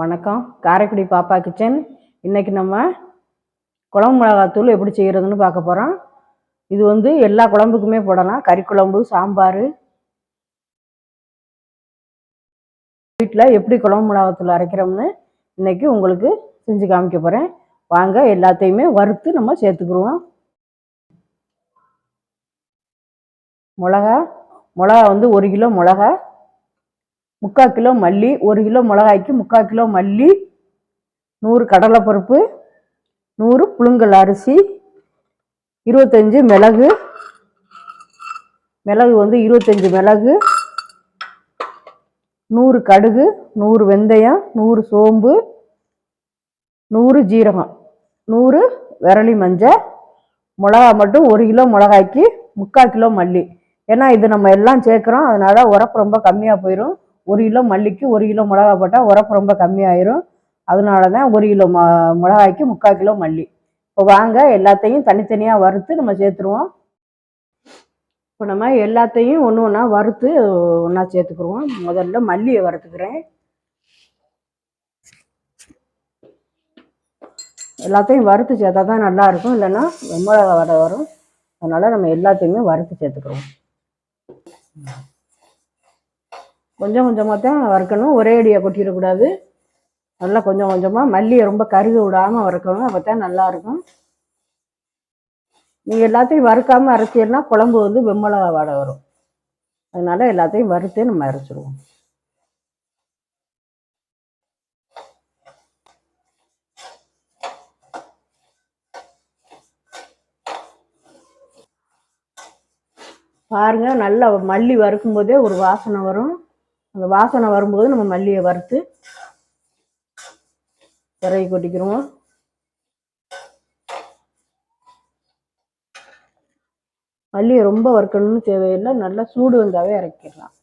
வணக்கம். காரைக்குடி பாப்பா கிச்சன். இன்றைக்கி நம்ம குழம்பு மிளகாத்தூள் எப்படி செய்கிறதுன்னு பார்க்க போகிறோம் இது வந்து எல்லா குழம்புக்குமே போடலாம். கறி குழம்பு சாம்பார். வீட்டில் எப்படி குழம்பு மிளகாத்தூள் அரைக்கிறோம்னு இன்றைக்கி உங்களுக்கு செஞ்சு காமிக்க போகிறேன் வாங்க எல்லாத்தையுமே வறுத்து நம்ம சேர்த்துக்குருவோம் மிளகா மிளகா வந்து ஒரு கிலோ மிளகா. முக்கால் கிலோ மல்லி ஒரு கிலோ மிளகாய்க்கு முக்கால் கிலோ மல்லி நூறு கடலைப்பருப்பு நூறு புழுங்கல் அரிசி இருபத்தஞ்சி மிளகு மிளகு வந்து இருபத்தஞ்சி மிளகு நூறு கடுகு நூறு வெந்தயம் நூறு சோம்பு நூறு ஜீரகம் நூறு விரலி மஞ்சள் மிளகா மட்டும் ஒரு கிலோ மிளகாய்க்கு முக்கால் கிலோ மல்லி. ஏன்னா இது நம்ம எல்லாம் சேர்க்குறோம் அதனால உரப்பு ரொம்ப கம்மியாக போயிடும் ஒரு கிலோ மல்லிக்கு ஒரு கிலோ மிளகா போட்டால் உரப்பு ரொம்ப கம்மியாயிரும். அதனால தான் ஒரு கிலோ ம மிளகாய்க்கு முக்கால் கிலோ மல்லி. இப்போ வாங்க எல்லாத்தையும் தனித்தனியாக வறுத்து நம்ம சேர்த்துருவோம். இப்போ நம்ம எல்லாத்தையும் ஒன்று ஒன்றா வறுத்து ஒன்றா சேர்த்துக்குருவோம். முதல்ல மல்லியை வறுத்துக்கிறேன். எல்லாத்தையும் வறுத்து சேர்த்தா தான் நல்லா இருக்கும் இல்லைன்னா மிளகா வடை வரும். அதனால் நம்ம எல்லாத்தையுமே வறுத்து சேர்த்துக்குருவோம். கொஞ்சம் கொஞ்சமாக தான் வறுக்கணும். ஒரே அடியாக கொட்டிடக்கூடாது. நல்லா கொஞ்சம் கொஞ்சமாக மல்லியை ரொம்ப கருக விடாமல் வறுக்கணும். அப்போ தான் நல்லாயிருக்கும் நீங்கள் எல்லாத்தையும் வறுக்காமல் அரைச்சீங்கன்னா குழம்பு வந்து வெம்மளகா வாடை வரும். அதனால் எல்லாத்தையும் வறுத்தே நம்ம அரைச்சிருவோம். பாருங்க நல்லா மல்லி வறுக்கும் போதே ஒரு வாசனை வரும். அந்த வாசனை வரும்போது நம்ம மல்லியை வறுத்து இறகி கொட்டிக்கிறோம் மல்லியை ரொம்ப வறுக்கணும்னு தேவையில்லை நல்லா சூடு வந்தாவே இறக்கிடலாம்.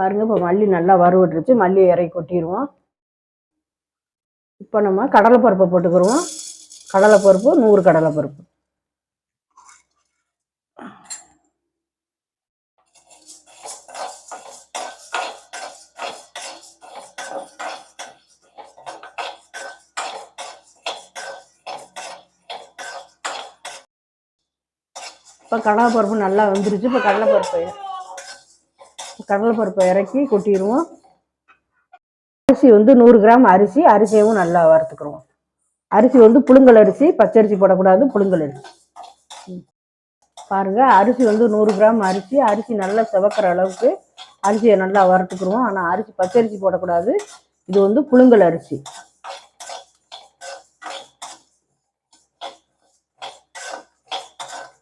பாருங்கள் இப்போ மல்லி நல்லா வறுவிட்டுருச்சு மல்லி இறக்கி கொட்டிடுவோம் இப்போ நம்ம கடலைப்பருப்பை போட்டுக்கிடுவோம் கடலைப்பருப்பு நூறு கடலைப்பருப்பு. இப்போ கடலைப்பருப்பு நல்லா வந்துருச்சு. இப்போ கடலைப்பருப்பு கடலைப்பருப்பை இறக்கி கொட்டிடுவோம். அரிசி வந்து நூறு கிராம் அரிசி அரிசியவும் நல்லா வறுத்துக்கிறோம் அரிசி வந்து புழுங்கல் அரிசி பச்சரிசி போடக்கூடாது புழுங்கல் அரிசி. ம். பாருங்க அரிசி வந்து நூறு கிராம் அரிசி அரிசி நல்லா செவக்கிற அளவுக்கு அரிசியை நல்லா வறுத்துக்குருவோம் ஆனால் அரிசி பச்சரிசி போடக்கூடாது. இது வந்து புழுங்கல் அரிசி.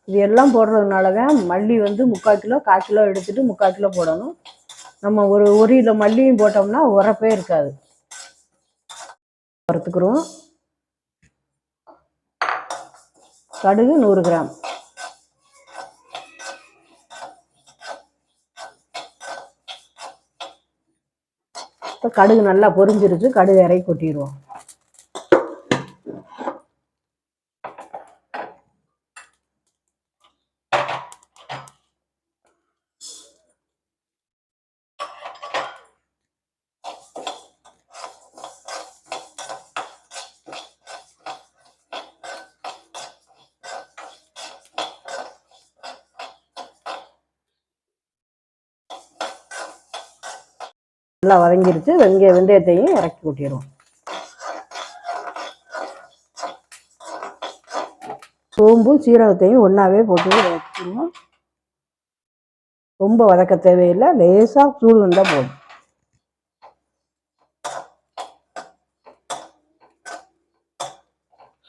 இது எல்லாம் போடுறதுனால தான் மல்லி வந்து முக்கால் கிலோ கால் கிலோ எடுத்துட்டு முக்கால் கிலோ போடணும். நம்ம ஒரு ஒரு கிலோ மல்லியும் போட்டோம்னா உரப்பே இருக்காது. வறுத்துக்கிறோம் கடுகு நூறு கிராம். இப்போ கடுகு நல்லா பொரிஞ்சிருச்சு கடுகு இறக்கி கொட்டிடுவோம் நல்லா வதங்கிருச்சு. வெங்காய வெந்தயத்தையும் இறக்கி கொட்டிடுவோம் சோம்பு சீரகத்தையும் ஒன்றாவே போட்டு வதக்கிடுவோம். ரொம்ப வதக்க தேவையில்லை. லேசாக சூடு வந்தால் போதும்.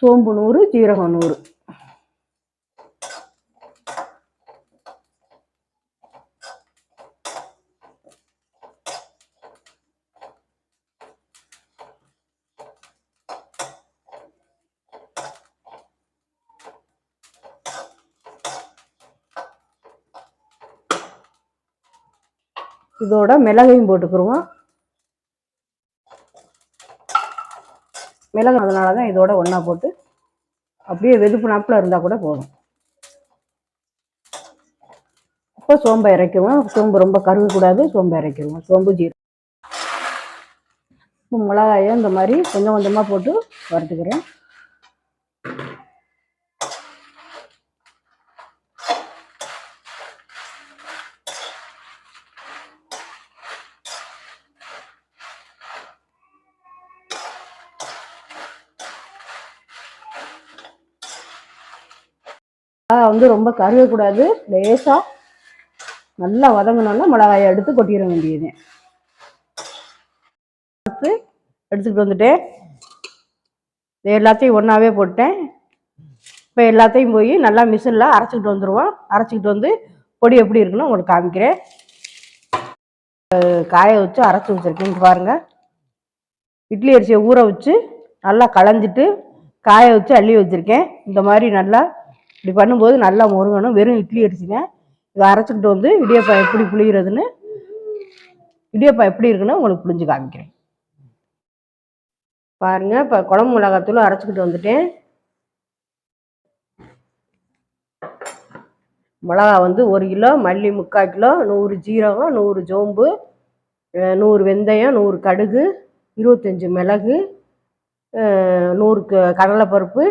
சோம்பு நூறு சீரகம் நூறு. இதோட மிளகையும் போட்டுக்கிருவோம். மிளகு அதனால தான் இதோட ஒன்றா போட்டு அப்படியே வெதுப்பு நாப்பில் இருந்தால் கூட போதும். இப்போ சோம்பை இறக்குவோம் சோம்பு ரொம்ப கருகக்கூடாது. சோம்பை இறக்கிடுவோம் சோம்பு ஜீரம் இப்போ மிளகாயை இந்த மாதிரி கொஞ்சம் கொஞ்சமாக போட்டு வறுத்துக்கிறேன். வந்து ரொம்ப கருகக்கூடாது. லேசாக நல்லா வதங்கினோன்னா மிளகாயை எடுத்து கொட்டிட வேண்டியது. எடுத்து எடுத்துக்கிட்டு வந்துட்டேன். இது எல்லாத்தையும் ஒன்றாவே போட்டேன். இப்போ எல்லாத்தையும் போய் நல்லா மிஷினில் அரைச்சிக்கிட்டு வந்துடுவோம் அரைச்சிக்கிட்டு வந்து பொடி எப்படி இருக்குன்னு உங்களுக்கு காமிக்கிறேன். காய வச்சு அரைச்சி வச்சுருக்கேன். பாருங்கள் இட்லி அரிசியை ஊற வச்சு நல்லா களைஞ்சிட்டு காய வச்சு அள்ளி வச்சுருக்கேன். இந்த மாதிரி நல்லா இப்படி பண்ணும்போது நல்லா முருங்கணும் வெறும் இட்லி அரிசிங்க. இதை அரைச்சிக்கிட்டு வந்து இடியப்பம் எப்படி புளிகிறதுன்னு இடியப்பம் எப்படி இருக்குன்னு உங்களுக்கு புளிஞ்சு காமிக்கிறேன். பாருங்க இப்போ குழம்பு மிளகாத்தூள் அரைச்சிக்கிட்டு வந்துட்டேன். மிளகா வந்து ஒரு கிலோ மல்லி முக்கால் கிலோ நூறு ஜீரகம் நூறு சோம்பு நூறு வெந்தயம் நூறு கடுகு இருபத்தஞ்சி மிளகு நூறு க- கடலைப்பருப்பு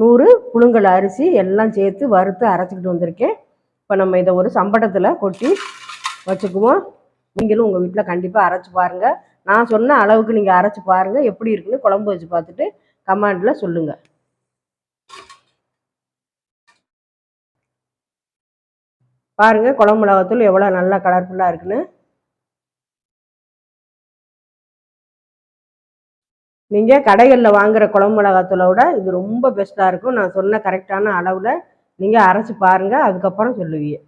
நூறு புழுங்கல் அரிசி எல்லாம் சேர்த்து வறுத்து அரைச்சிக்கிட்டு வந்திருக்கேன். இப்போ நம்ம இதை ஒரு சம்பட்டத்தில் கொட்டி வச்சுக்குவோம். நீங்களும் உங்கள் வீட்டில் கண்டிப்பாக அரைச்சி பாருங்கள் நான் சொன்ன அளவுக்கு நீங்கள் அரைச்சி பாருங்கள் எப்படி இருக்குன்னு குழம்பு வச்சு பார்த்துட்டு கமெண்டில் சொல்லுங்கள் பாருங்கள் குழம்பு மிளகாத்தூள் எவ்வளோ நல்லா கலர்ஃபுல்லாக இருக்குன்னு. நீங்கள் கடைகளில் வாங்குற குழம்பு மிளகாத்தூளை விட இது ரொம்ப பெஸ்ட்டாக இருக்கும். நான் சொன்ன கரெக்டான அளவில் நீங்கள் அரைச்சி பாருங்கள் அதுக்கப்புறம் சொல்லுவீங்க.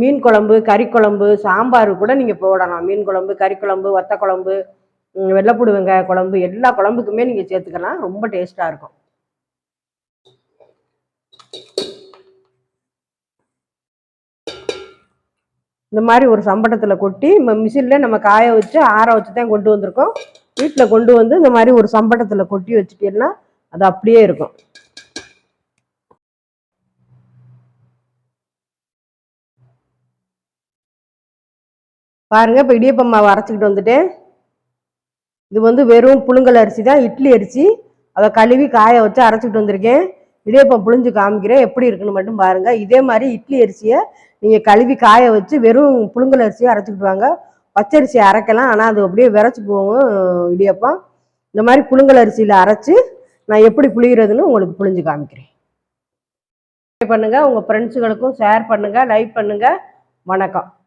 மீன் குழம்பு கறி குழம்பு சாம்பார் கூட நீங்கள் போடலாம். மீன் குழம்பு கறி குழம்பு வத்த குழம்பு ம், வெள்ளைப்பூடு வெங்காய குழம்பு எல்லா குழம்புக்குமே நீங்கள் சேர்த்துக்கலாம். ரொம்ப டேஸ்ட்டாக இருக்கும். இந்த மாதிரி ஒரு சம்பட்டத்தில் கொட்டி மிஷினில் நம்ம காய வச்சு ஆற வச்சு தான் கொண்டு வந்திருக்கோம். வீட்டில் கொண்டு வந்து இந்த மாதிரி ஒரு சம்பட்டத்தில் கொட்டி வச்சுட்டீங்கன்னா அது அப்படியே இருக்கும். பாருங்க இப்போ இடியப்பம் மாவு அரைச்சிக்கிட்டு வந்துட்டேன். இது வந்து வெறும் புழுங்கல் அரிசி தான் இட்லி அரிசி. அதை கழுவி காய வச்சு அரைச்சிக்கிட்டு வந்திருக்கேன். இடியப்பம் புழிஞ்சு காமிக்கிறேன் எப்படி இருக்குன்னு மட்டும் பாருங்கள் இதே மாதிரி இட்லி அரிசியை நீங்கள் கழுவி காய வச்சு வெறும் புழுங்கல் அரிசியை அரைச்சிக்கிட்டு வாங்க. பச்சரிசி அரைக்கலாம். ஆனால் அது அப்படியே விரைச்சி போகும் இடியப்பம். இந்த மாதிரி புழுங்கல் அரிசியில் அரைச்சி நான் எப்படி புளிகிறதுன்னு உங்களுக்கு புழிஞ்சு காமிக்கிறேன். பண்ணுங்கள் உங்கள் ஃப்ரெண்ட்ஸுகளுக்கும் ஷேர் பண்ணுங்கள் லைக் பண்ணுங்கள் வணக்கம்.